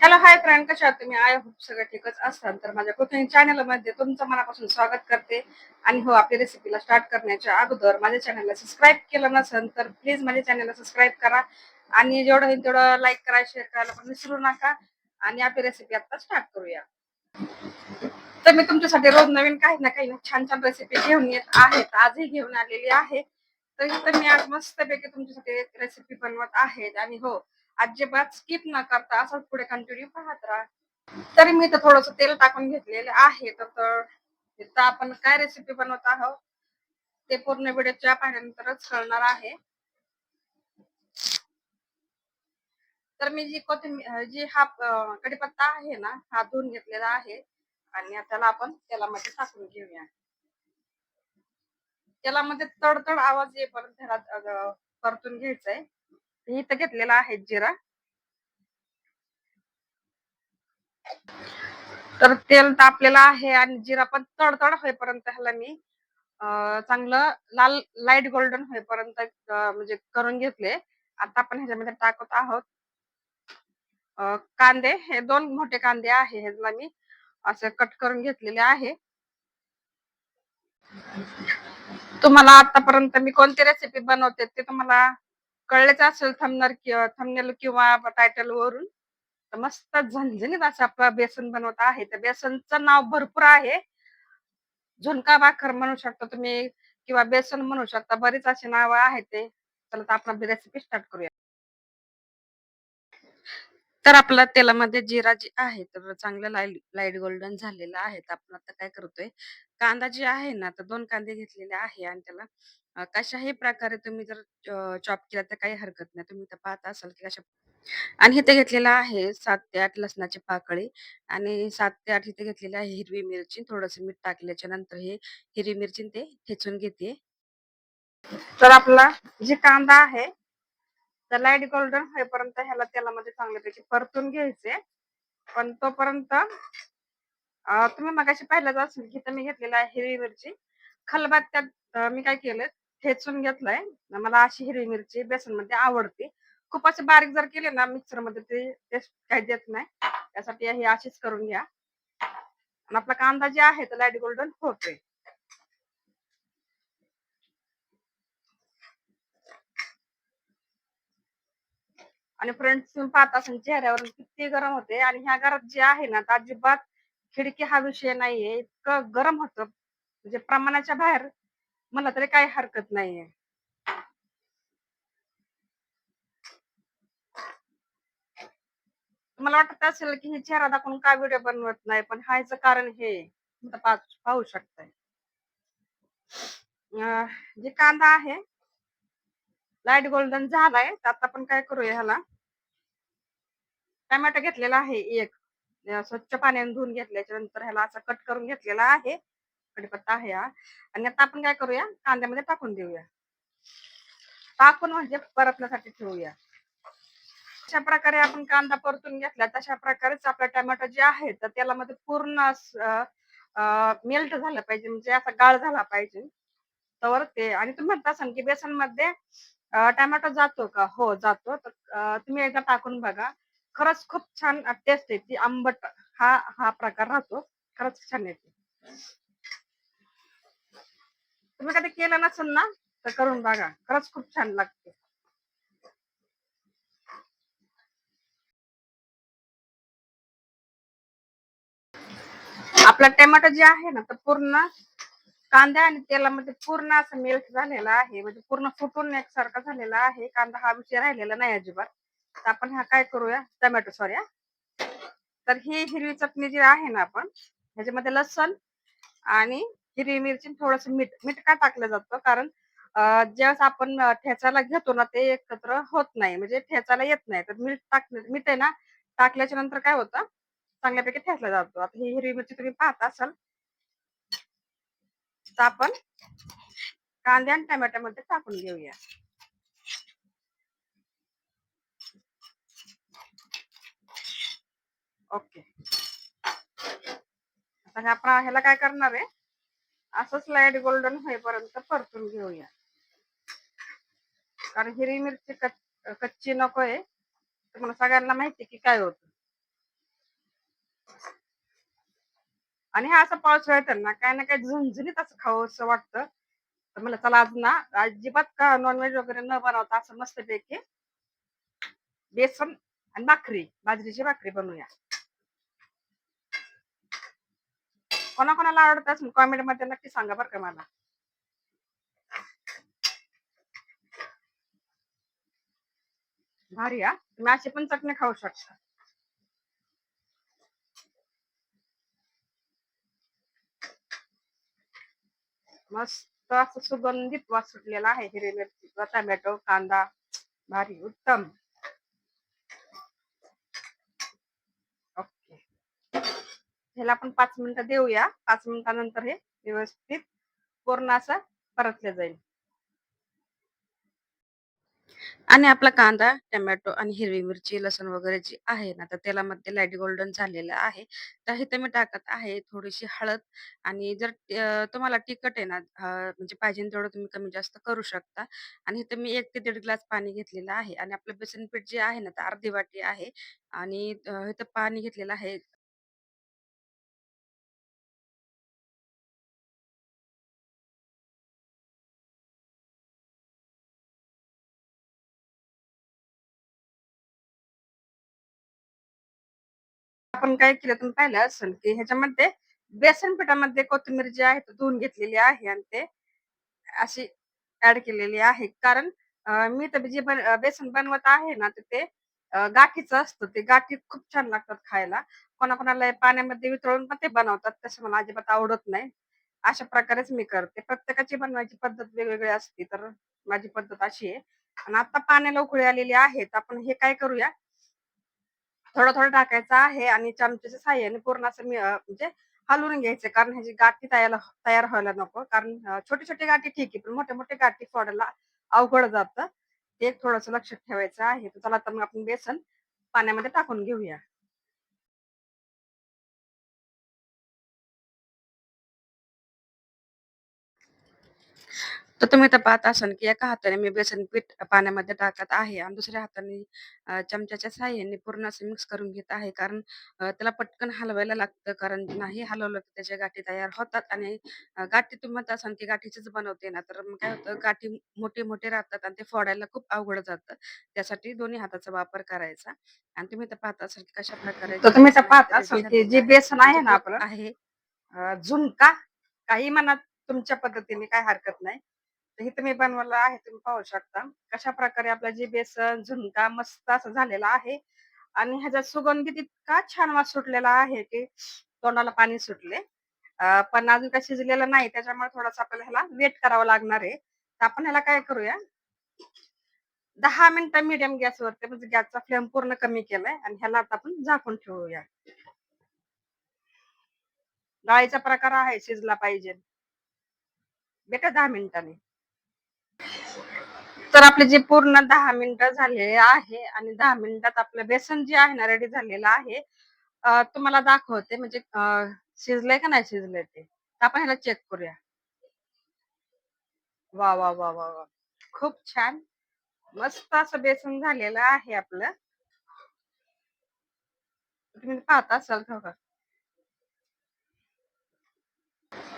Hello hi friend कशा आहात तुम्ही आय होप सगळं ठीकच असाल तर माझ्या कुकिंग चॅनलमध्ये तुमचं मनापासून स्वागत करते. आणि हो आपली रेसिपीला स्टार्ट करण्याच्या अगोदर माझ्या चॅनलला सबस्क्राईब केलं नसेल तर प्लीज माझ्या चॅनलला सबस्क्राईब करा. आणि जेवढं होईल तेवढं लाईक करा शेअर करायला पण विसरू नका. आणि आपली रेसिपी आता स्टार्ट करूया. तर मी तुमच्यासाठी रोज नवीन काही ना काही छान छान रेसिपी घेऊन येत आहेत. आजही घेऊन आलेली आहे. तर मी आज मस्तपैकी तुमच्यासाठी रेसिपी बनवत आहेत आणि हो अजिबात स्किप न करता असंच पुढे कंटिन्यू पाहत राहा. तरी मी तर थोडस तेल टाकून घेतलेले आहे तर तर आपण काय रेसिपी बनवत आहोत ते पूर्ण व्हिडिओच्या पाहिल्यानंतरच कळणार आहे. तर मी जी कोथिंबीर जी हा कडीपत्ता कढीपत्ता आहे ना हा धुवून घेतलेला आहे आणि त्याला आपण तेलामध्ये टाकून घेऊया. तेलामध्ये तडतड आवाज येईपर्यंत परतून घ्यायचा आहे मी इथं घेतलेला आहे जिरा. तर तेल तापलेलं आहे आणि जिरा पण तडतड होईपर्यंत ह्याला मी चांगलं लाल लाइट गोल्डन होईपर्यंत म्हणजे करून घेतले. आता आपण ह्याच्यामध्ये टाकत आहोत कांदे. हे दोन मोठे कांदे आहे ह्याला मी असं कट करून घेतलेले आहे. तुम्हाला आतापर्यंत मी कोणती रेसिपी बनवते ते तुम्हाला कळलेच असेल थंबनर थंबनेल किंवा टायटल वरून तर मस्त झणझणीत असं आपलं बेसन बनवत आहे. तर बेसनचं नाव भरपूर आहे. झुणका भाकर म्हणू शकता तुम्ही किंवा बेसन म्हणू शकता बरीच अशी नाव आहेत ते. चला तर आपण रेसिपी स्टार्ट करूया. तर आपला तेलामध्ये जिरा जी आहे तर चांगलं लाइट लाइट गोल्डन झालेलं आहे. तर आपण आता काय करतोय कांदा जी आहे ना तर दोन कांदे घेतलेले आहे आणि त्याला अं, कशाही प्रकारे तुम्ही जर चॉप केला तर काही हरकत नाही. तुम्ही तर पाहत असाल की कशा आणि इथे घेतलेला आहे सात ते आठ लसणाची पाकळी आणि सात ते आठ इथे घेतलेली आहे हिरवी मिरची. थोडंसं मीठ टाकल्याच्या नंतर हे हिरवी मिरची न ते ठेचून घेते. तर आपला जे कांदा आहे तर लाइट गोल्डन होईपर्यंत ह्याला तेलामध्ये चांगल्यापैकी परतून घ्यायचे. पण तोपर्यंत तुम्ही मगाशी पाहिलंच असेल की मी घेतलेला आहे हिरवी मिरची. खलबत्त्यात त्यात मी काय केलं ठेचून घेतलंय. मला अशी हिरवी मिरची बेसनमध्ये आवडते. खूप असे बारीक जर केले ना मिक्सरमध्ये ते टेस्ट काही देत नाही. त्यासाठी हे अशीच करून घ्या. आणि आपला कांदा जे आहे तो लाइट गोल्डन होतोय. आणि फ्रेंड्स तुम्ही पाहत असाल चेहऱ्यावर किती गरम होते. आणि ह्या घरात जे आहे ना तर अजिबात खिडकी हा विषय नाहीये. इतकं गरम होतं. म्हणजे प्रमाणाच्या बाहेर मला तरी काही हरकत नाहीये. मला वाटत असेल की ही चेहरा दाखवून का व्हिडिओ बनवत नाही पण हायचं कारण हे पाहू शकताय. अं, जे कांदा आहे लाइट गोल्डन झालाय तर आता आपण काय करूया ह्याला? टमॅटो घेतलेला आहे एक. स्वच्छ पाण्याने धुवून घेतल्याच्या नंतर ह्याला असा कट करून घेतलेला आहे. कडीपत्ता आहे हा. आणि आता आपण काय करूया? कांद्यामध्ये टाकून देऊया. टाकून म्हणजे परतण्यासाठी ठेवूया. अशा प्रकारे आपण कांदा परतून घेतला तशा प्रकारेच आपला टमॅटो जे आहे तर त्याला मध्ये पूर्ण मेल्ट झालं पाहिजे म्हणजे असा गाळ झाला पाहिजे. तर ते आणि तुम्ही म्हणता असाल की बेसनमध्ये टमॅटो जातो का? हो जातो. तर तुम्ही एकदा टाकून बघा. खरंच खूप छान टेस्ट येते. आंबट हा हा प्रकार राहतो. खरंच छान येते. तुम्ही कधी केलं नसेल ना तर करून बघा. खरंच खूप छान लागते. आपला टोमॅटो जे आहे ना तर पूर्ण कांदा आणि तेलामध्ये पूर्ण असं मेल्ट झालेला आहे. म्हणजे पूर्ण फुटून एकसारखा झालेला आहे. कांदा हा विषय राहिलेला नाही अजिबात. तर आपण हा काय करूया? टोमॅटो सॉरी तर ही हिरवी चटणी जी आहे ना आपण ह्याच्यामध्ये लसण आणि हिरवी मिरची थोडस मीठ मीठ का टाकलं जातं? कारण ज्यावेळेस आपण ठेचायला घेतो ना ते एकत्र होत नाही. म्हणजे ठेचायला येत नाही. तर मीठ टाक मीठ आहे ना टाकल्याच्या नंतर काय होतं? चांगल्यापैकी ठेचला जातो. आता ही हिरवी मिरची तुम्ही पाहत असाल. तर आपण कांदे आणि टमॅटोमध्ये टाकून घेऊया. ओके. आता आपण ह्याला काय करणार आहे? असंच लाइट गोल्डन होईपर्यंत परतून घेऊया. कारण हिरवी मिरची कच्ची नको आहे तुम्हाला सगळ्यांना माहिती की काय होत. आणि हा असा पावसाळ्यात त्यांना काय ना काय झुंझुनीत असं खाऊ असं वाटतं. तर मला चला आज ना अजिबात का नॉनव्हेज वगैरे न बनवता असं मस्तपैकी बेसन आणि भाकरी बाजरीची भाकरी बनवूया. कोणाकोणाला आवडतात? असेल कॉमेंटमध्ये नक्की सांगा बरं का मला. भारी हा? तुम्ही अशी पण चटणी खाऊ शकता. मस्त असं सुगंधित वास सुटलेला आहे हिरवी मिरची टोमॅटो कांदा. भारी उत्तम. ह्याला आपण पाच मिनिटं देऊया. पाच मिनिटानंतर हे व्यवस्थित पूर्ण असं परतलं जाईल. आणि आपला कांदा, टोमॅटो आणि हिरवी मिरची, लसूण वगैरे जी आहे ना, तर तेलामध्ये लाइट गोल्डन झालेलं आहे. तर हे मी टाकत आहे थोडीशी हळद आणि जर तुम्हाला तिखट आहे ना, म्हणजे पाहिजे तेवढं तुम्ही कमी जास्त करू शकता. आणि इथं मी एक ते दीड ग्लास पाणी घेतलेलं आहे. आणि आपलं बेसन पीठ जे आहे ना, तर अर्धी वाटी आहे. आणि इथं पाणी घेतलेलं आहे. आपण काय केलं तुम्ही पाहिलं असेल, की ह्याच्यामध्ये बेसन पिठामध्ये कोथिंबीर जी आहे धुवून घेतलेली आहे आणि ते अशी ऍड केलेली आहे. कारण मी तर जे बेसन बनवत आहे ना, तर ते गाठीच गाठीचं असतं. ते गाठी खूप छान लागतात खायला. कोणाकोणाला पाण्यामध्ये वितळून पण ते बनवतात. तसं मला अजिबात आवडत नाही. अशा प्रकारेच मी करते. प्रत्येकाची बनवायची पद्धत वेगवेगळी असते. तर माझी पद्धत अशी आहे. आणि आता पाण्याला उकळी आलेली आहे. तर आपण हे काय करूया थोडं-थोडं टाकायचं आहे आणि चमच्याच्या साह्याने पूर्ण असं मी म्हणजे हलवून घ्यायचं कारण ह्याची गाठी तयार तयार व्हायला नको. कारण छोटी छोटी गाठी ठीक आहे, पण मोठे-मोठे गाठी फोडायला अवघड जातं. ते एक थोडंसं लक्षात ठेवायचं आहे. तर चला आता मग आपण बेसन पाण्यामध्ये टाकून घेऊया. तर तुम्ही तर पाहत असाल, की एका हाताने मी बेसन पीठ पाण्यामध्ये टाकत आहे आणि दुसऱ्या हाताने अ, चमच्याच्या साहाय्याने पूर्ण असं मिक्स करून घेत आहे. कारण अ, त्याला पटकन हलवायला लागतं. कारण नाही हलवलं तर त्याच्या गाठी तयार होतात आणि अ, गाठी तुम्ही म्हणत असाल, की गाठीचीच बनवते ना, तर मग काय होतं गाठी मोठे-मोठे राहतात आणि ते फोडायला खूप अवघड जातं. त्यासाठी दोन्ही हाताचा वापर करायचा आणि तुम्ही तर पाहत असाल, की कशाप्रकारे तर तुम्ही तर पाहत असाल, की जे बेसन आहे ना आपलं आहे अ, झुणका काही म्हणा तुमच्या पद्धतीने काही हरकत नाही. हे तुम्ही बनवलं आहे तुम्ही पाहू शकता. कशा प्रकारे आपलं जे बेसन झुणका मस्त असं झालेला आहे आणि ह्याचा सुगंधित इतका छान वास सुटलेला आहे, की तोंडाला पाणी सुटले. पण अजून काही शिजलेलं नाही त्याच्यामुळे थोडासा आपल्याला ह्याला वेट करावं लागणार आहे. तर आपण ह्याला काय करूया दहा मिनिटं मिडियम गॅसवरती म्हणजे गॅसचा फ्लेम पूर्ण कमी केलाय आणि ह्याला आता आपण झाकून ठेवूया. डाळीचा प्रकार आहे शिजला पाहिजे. बेटा दहा मिनिटांनी. तर आपले जे पूर्ण दहा मिनिटं झालेले आहे आणि दहा मिनिटात आपलं बेसन जे आहे ना रेडी झालेलं आहे. तुम्हाला दाखवते म्हणजे शिजलंय का नाही शिजलंय ते. आपण ह्याला चेक करूया. वा वा वा वा वा खूप छान. मस्त असं बेसन झालेलं आहे आपलं. तुम्ही पाहता असाल का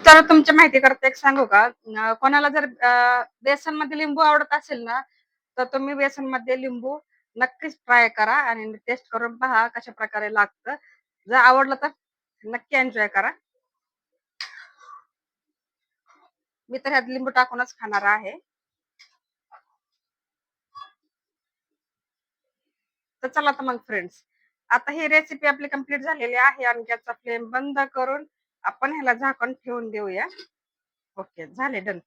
तर तुमच्या माहितीकरता एक सांगू का? कोणाला जर बेसनमध्ये लिंबू आवडत असेल ना, तर तुम्ही बेसनमध्ये लिंबू नक्कीच ट्राय करा आणि टेस्ट करून पहा कशा प्रकारे लागतं. जर आवडलं तर नक्की एन्जॉय करा. मी तर ह्यात लिंबू टाकूनच खाणार आहे. तर चला तर मग फ्रेंड्स, आता ही रेसिपी आपली कंप्लीट झालेली आहे आणि गॅसचा फ्लेम बंद करून आपण ह्याला झाकण ठेवून देऊया. ओके, झाले डन.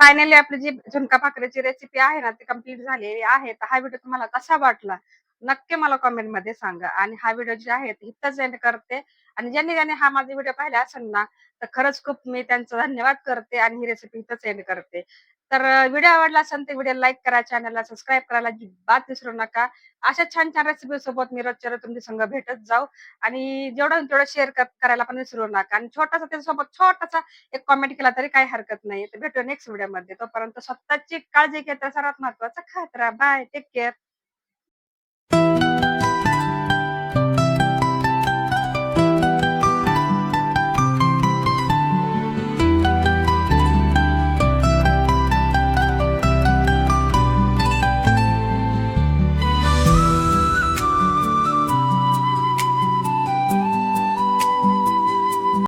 फायनली आपली जी झुणका भाकरीची रेसिपी आहे ना ती कंप्लीट झालेली आहे. तर हा व्हिडिओ तुम्हाला कसा वाटला? नक्की मला कमेंटमध्ये सांगा आणि हा व्हिडिओ जे आहे इथंच एंड करते आणि ज्यांनी ज्यांनी हा माझा व्हिडिओ पाहिला असेल ना, तर खरंच खूप मी त्यांचा धन्यवाद करते आणि ही रेसिपी इथंच एंड करते. तर व्हिडिओ आवडला असेल तर व्हिडिओ लाईक करा, चॅनलला सबस्क्राईब करायला अजिबात विसरू नका. अशा छान-छान रेसिपी सोबत मी रोजच्या रोज तुमच्या संग भेटत जाऊ आणि जेवढं तेवढं शेअर करायला पण विसरू नका आणि छोटासा त्याच्यासोबत छोटासा एक कॉमेंट केला तरी काही हरकत नाही. तर भेटू नेक्स्ट व्हिडिओमध्ये. तोपर्यंत स्वतःची काळजी घेता सर्वात महत्वाचं खात राहा. बाय. Take care.